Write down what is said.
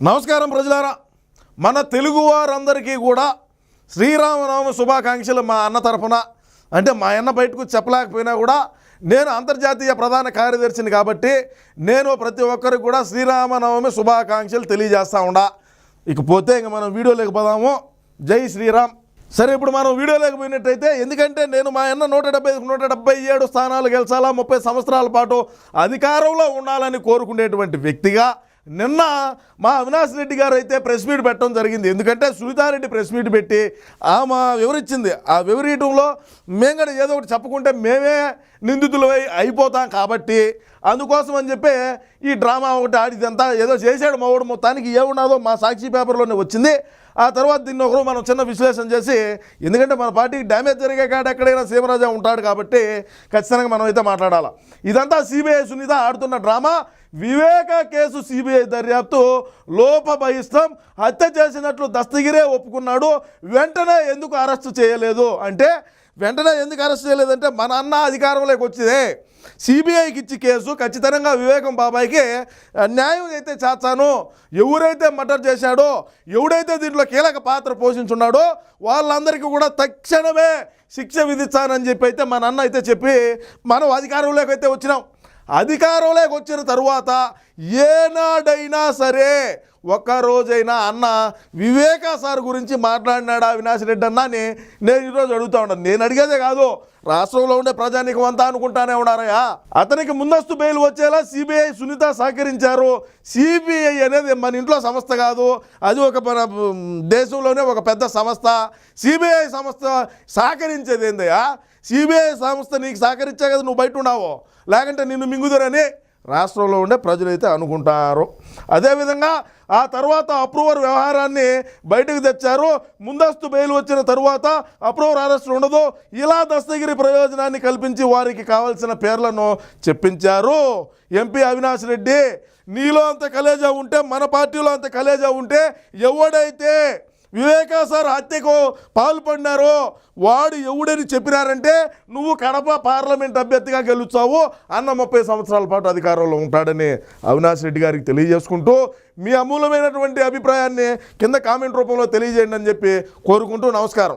నమస్కారం ప్రజలారా. మన తెలుగు వారందరికీ కూడా శ్రీరామనవమి శుభాకాంక్షలు మా అన్న తరఫున అంటే మా అన్న బయటకు చెప్పలేకపోయినా కూడా నేను అంతర్జాతీయ ప్రధాన కార్యదర్శిని కాబట్టి నేను ప్రతి ఒక్కరికి కూడా శ్రీరామనవమి శుభాకాంక్షలు తెలియజేస్తా ఉండా. ఇకపోతే ఇంక మనం వీడియోలోకి పోదాము. జై శ్రీరామ్. సరే ఇప్పుడు మనం వీడియోలోకి పోయినట్టయితే ఎందుకంటే నేను మా అన్న నూట డెబ్బై నూట డెబ్బై ఏడు స్థానాలు గెలిచాలా ముప్పై సంవత్సరాల పాటు అధికారంలో ఉండాలని కోరుకునేటువంటి వ్యక్తిగా నిన్న మా అవినాష్ రెడ్డి గారు అయితే ప్రెస్ మీట్ పెట్టడం జరిగింది. ఎందుకంటే సునీతారెడ్డి ప్రెస్ మీట్ పెట్టి ఆమె వివరించింది. ఆ వివరించడంలో మేము కూడా ఏదో ఒకటి చెప్పుకుంటే మేమే నిందితులవై అయిపోతాం కాబట్టి అందుకోసం అని చెప్పి ఈ డ్రామా ఒకటి ఆడిదంతా ఏదో చేశాడు మావాడు మొత్తానికి ఏమున్నదో మా సాక్షి పేపర్లోనే వచ్చింది. ఆ తర్వాత దీన్ని ఒకరు మనం చిన్న విశ్లేషణ చేసి ఎందుకంటే మన పార్టీకి డ్యామేజ్ జరిగే కాడ ఎక్కడైనా సీమరాజా ఉంటాడు కాబట్టి ఖచ్చితంగా మనం అయితే మాట్లాడాలి. ఇదంతా సిబిఐ సునీత ఆడుతున్న డ్రామా. వివేక కేసు సిబిఐ దర్యాప్తు లోపభయిష్టం హత్య చేసినట్లు దస్తగిరే ఒప్పుకున్నాడు వెంటనే ఎందుకు అరెస్టు చేయలేదు? అంటే వెంటనే ఎందుకు అరెస్ట్ చేయలేదంటే మన అన్న అధికారంలోకి వచ్చిందే. సిబిఐకి ఇచ్చి కేసు ఖచ్చితంగా వివేకం బాబాయ్కి న్యాయం అయితే చేస్తాను ఎవరైతే మర్డర్ చేశాడో ఎవడైతే దీంట్లో కీలక పాత్ర పోషించున్నాడో వాళ్ళందరికీ కూడా తక్షణమే శిక్ష విధిస్తానని చెప్పి అయితే మా అన్న అయితే చెప్పి మనం అధికారంలోకి అయితే వచ్చినాం. అధికారంలోకి వచ్చిన తరువాత ఏనాడైనా సరే ఒక్కరోజైనా అన్న వివేకా సార్ గురించి మాట్లాడినాడా అవినాష్ రెడ్డి అన్న అని నేను ఈరోజు అడుగుతా ఉన్నాను నేను అడిగేదే కాదు. రాష్ట్రంలో ఉండే ప్రజానికం అంతా అనుకుంటానే ఉన్నారయ్యా. అతనికి ముందస్తు బెయిల్ వచ్చేలా సిబిఐ సునీత సహకరించారు. సిబిఐ అనేది మన ఇంట్లో సంస్థ కాదు. అది ఒక మన దేశంలోనే ఒక పెద్ద సంస్థ. సిబిఐ సంస్థ సహకరించేది ఏందయ్యా? సిబిఐ సంస్థ నీకు సహకరించే కదా నువ్వు బయట ఉన్నావు? లేకుంటే నిన్ను మింగుదరని రాష్ట్రంలో ఉండే ప్రజలైతే అనుకుంటారు. అదేవిధంగా ఆ తర్వాత అప్రూవర్ వ్యవహారాన్ని బయటకు తెచ్చారు. ముందస్తు బెయిల్ వచ్చిన తర్వాత అప్రూవర్ అరెస్ట్ ఉండదు. ఇలా దస్తగిరి ప్రయోజనాన్ని కల్పించి వారికి కావాల్సిన పేర్లను చెప్పించారు. ఎంపీ అవినాష్ రెడ్డి నీలో అంత కలేజా ఉంటే మన పార్టీలో అంత కలేజా ఉంటే ఎవడైతే వివేకా సార్ హత్యకు పాల్పడినారో వాడు ఎవడని చెప్పినారంటే నువ్వు కడప పార్లమెంట్ అభ్యర్థిగా గెలుస్తావు అన్న ముప్పై సంవత్సరాల పాటు అధికారంలో ఉంటాడని అవినాష్ రెడ్డి గారికి తెలియజేసుకుంటూ మీ అమూలమైనటువంటి అభిప్రాయాన్ని కింద కామెంట్ రూపంలో తెలియజేయండి అని చెప్పి కోరుకుంటూ నమస్కారం.